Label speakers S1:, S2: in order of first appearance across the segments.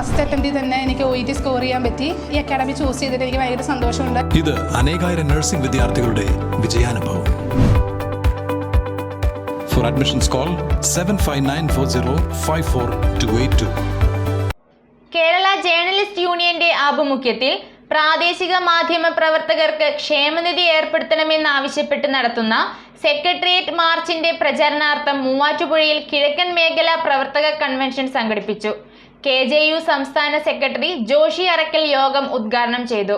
S1: First അറ്റംപ്റ്റിൽ തന്നെ എനിക്ക് O T score ചെയ്യാൻ പറ്റി. ഈ അക്കാഡമി ചൂസ് ചെയ്തിട്ട് എനിക്ക് ഭയങ്കര സന്തോഷമുണ്ട്.
S2: ഇത് അനേകായിരം നഴ്സിംഗ് വിദ്യാർത്ഥികളുടെ വിജയാനുഭവം. For admissions call seven five nine four zero five four two eight two
S3: Kerala journalist യൂണിയന്റെ ആഭിമുഖ്യത്തിൽ പ്രാദേശിക മാധ്യമ പ്രവർത്തകർക്ക് ക്ഷേമനിധി ഏർപ്പെടുത്തണമെന്നാവശ്യപ്പെട്ട് നടത്തുന്ന സെക്രട്ടേറിയറ്റ് മാർച്ചിന്റെ പ്രചരണാർത്ഥം മൂവാറ്റുപുഴയിൽ കിഴക്കൻ മേഖല പ്രവർത്തക കൺവെൻഷൻ സംഘടിപ്പിച്ചു. കെ ജെ യു സംസ്ഥാന സെക്രട്ടറി ജോഷി അറക്കൽ യോഗം ഉദ്ഘാടനം ചെയ്തു.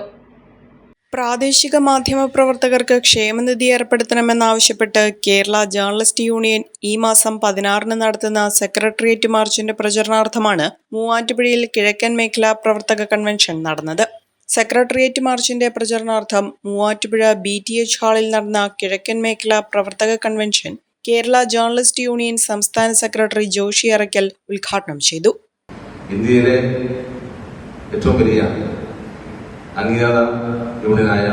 S4: പ്രാദേശിക മാധ്യമ പ്രവർത്തകർക്ക് ക്ഷേമനിധി ഏർപ്പെടുത്തണമെന്നാവശ്യപ്പെട്ട് കേരള ജേർണലിസ്റ്റ് യൂണിയൻ ഈ മാസം പതിനാറിന് നടത്തുന്ന സെക്രട്ടേറിയറ്റ് മാർച്ചിന്റെ പ്രചരണാർത്ഥമാണ് മൂവാറ്റുപുഴയിൽ കിഴക്കൻ മേഖലാ പ്രവർത്തക കൺവെൻഷൻ നടന്നത്. സെക്രട്ടേറിയറ്റ് മാർച്ചിന്റെ പ്രചരണാർത്ഥം മൂവാറ്റുപുഴ ബി ടി എച്ച് ഹാളിൽ നടന്ന കിഴക്കൻ മേഖല പ്രവർത്തക കൺവെൻഷൻ കേരള ജേർണലിസ്റ്റ് യൂണിയൻ സംസ്ഥാന സെക്രട്ടറി ജോഷി അറയ്ക്കൽ ഉദ്ഘാടനം ചെയ്തു.
S5: ഇന്ത്യയിലെ ഏറ്റവും വലിയ അംഗീകാര യൂണിയനായ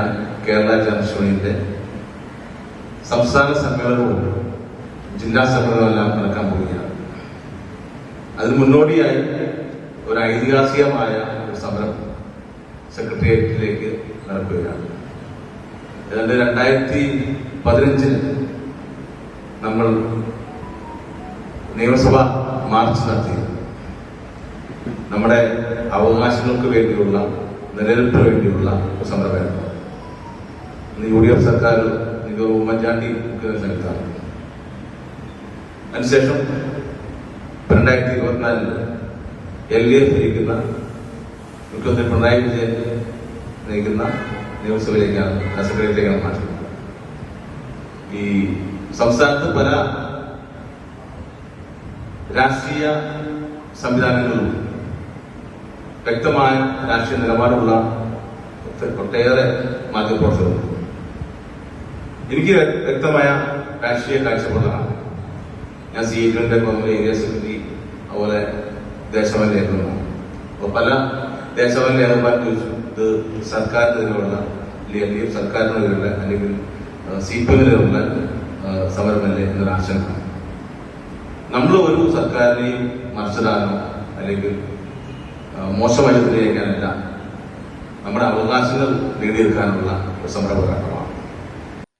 S5: കേരള ജനശ്രമിന്റെ സംസ്ഥാന സമ്മേളനവും ജില്ലാ സമ്മേളനവും എല്ലാം നടക്കാൻ പോവുകയാണ്. അതിന് മുന്നോടിയായി ഒരു ഐതിഹാസികമായ ഒരു സമരം സെക്രട്ടേറിയറ്റിലേക്ക് നടക്കുകയാണ്. ഏതാണ്ട് രണ്ടായിരത്തി പതിനഞ്ചിൽ നമ്മൾ നിയമസഭ മാർച്ച് നടത്തി. നമ്മുടെ അവകാശങ്ങൾക്ക് വേണ്ടിയുള്ള നിലനിൽപ്പിന് വേണ്ടിയുള്ള സമരമായിരുന്നു യു ഡി എഫ് സർക്കാർ എനിക്ക് ഉമ്മൻചാണ്ടി സ്ഥലത്താണ് അതിനുശേഷം രണ്ടായിരത്തി ഇരുപത്തിനാലിൽ എൽ ഡി എഫ് ഭരിക്കുന്ന മുഖ്യമന്ത്രി പിണറായി വിജയൻ നയിക്കുന്ന നിയമസഭയിലേക്കാണ് സെക്രട്ടറിയിലേക്കാണ് മാറ്റുന്നത് ഈ സംസ്ഥാനത്ത് പല രാഷ്ട്രീയ സംവിധാനങ്ങളിലും വ്യക്തമായ രാഷ്ട്രീയ നിലപാടുള്ള ഒട്ടേറെ മാധ്യമപ്രവർത്തകരുണ്ട് എനിക്ക് വ്യക്തമായ രാഷ്ട്രീയ കാഴ്ചപ്പാടാണ് ഞാൻ സി എറ്റിന്റെ ഏരിയ സെക്രട്ടറി അതുപോലെ നേതൃത്വമാണ് അപ്പോൾ പല ചോദിച്ചു ഇത് സർക്കാരിനെതിരെയുള്ള അല്ലെങ്കിൽ സർക്കാരിനെതിരെയുള്ള അല്ലെങ്കിൽ സി പി എമ്മിനെതിരെയുള്ള സമരമല്ലേ എന്നൊരു ആശങ്ക. നമ്മൾ ഒരു സർക്കാരിനെയും മറിച്ചിടാനോ അല്ലെങ്കിൽ ചിത്രീകരിക്കാനല്ല നമ്മുടെ അവകാശങ്ങൾ നേടിയെടുക്കാനുള്ള സമരപോരാട്ടമാണ് സമര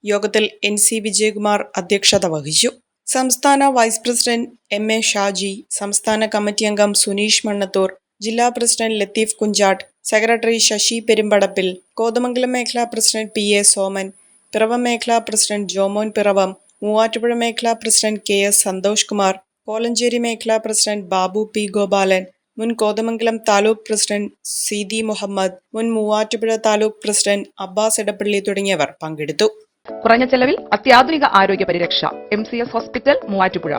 S4: യോഗത്തിൽ എൻ സി വിജയകുമാർ അധ്യക്ഷത വഹിച്ചു. സംസ്ഥാന vice president M A Shaji സംസ്ഥാന കമ്മിറ്റി അംഗം സുനീഷ് മണ്ണത്തൂർ ജില്ലാ പ്രസിഡന്റ് ലത്തീഫ് കുഞ്ചാട്ട് സെക്രട്ടറി ശശി പെരുമ്പടപ്പിൽ കോതമംഗലം മേഖലാ president P A Soman Piravom മേഖലാ പ്രസിഡന്റ് ജോമോൻ പിറവം മൂവാറ്റുപുഴ മേഖലാ president K S Santhosh Kumar Kolenchery മേഖലാ പ്രസിഡന്റ് ബാബു പി ഗോപാലൻ മുൻ Kothamangalam taluk president C D Muhammad മുൻ മൂവാറ്റുപുഴ താലൂക്ക് പ്രസിഡന്റ് അബ്ബാസ് എടപ്പള്ളി തുടങ്ങിയവർ പങ്കെടുത്തു.
S6: കുറഞ്ഞ ചെലവിൽ അത്യാധുനിക ആരോഗ്യ പരിരക്ഷ M C S hospital Muvattupuzha.